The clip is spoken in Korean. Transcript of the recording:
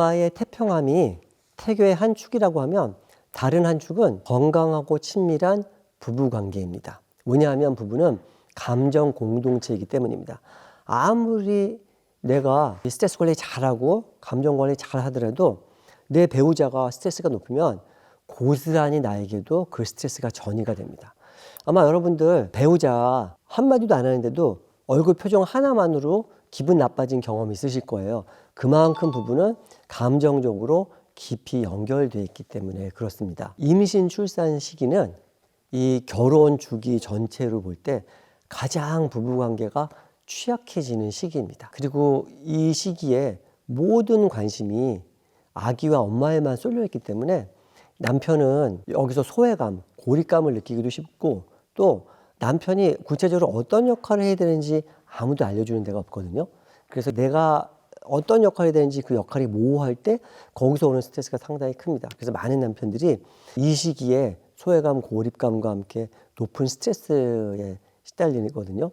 엄마의 태평함이 태교의 한 축이라고 하면 다른 한 축은 건강하고 친밀한 부부 관계입니다. 뭐냐하면 부부는 감정 공동체이기 때문입니다. 아무리 내가 이 스트레스 관리 잘하고 감정 관리 잘 하더라도 내 배우자가 스트레스가 높으면 고스란히 나에게도 그 스트레스가 전이가 됩니다. 아마 여러분들 배우자 한마디도 안 하는데도 얼굴 표정 하나만으로 기분 나빠진 경험이 있으실 거예요. 그만큼 부부는 감정적으로 깊이 연결되어 있기 때문에 그렇습니다. 임신 출산 시기는 이 결혼 주기 전체로 볼 때 가장 부부 관계가 취약해지는 시기입니다. 그리고 이 시기에 모든 관심이 아기와 엄마에만 쏠려 있기 때문에 남편은 여기서 소외감, 고립감을 느끼기도 쉽고 또 남편이 구체적으로 어떤 역할을 해야 되는지 아무도 알려주는 데가 없거든요. 그래서 내가 어떤 역할이 되는지 그 역할이 모호할 때 거기서 오는 스트레스가 상당히 큽니다. 그래서 많은 남편들이 이 시기에 소외감, 고립감과 함께 높은 스트레스에 시달리거든요.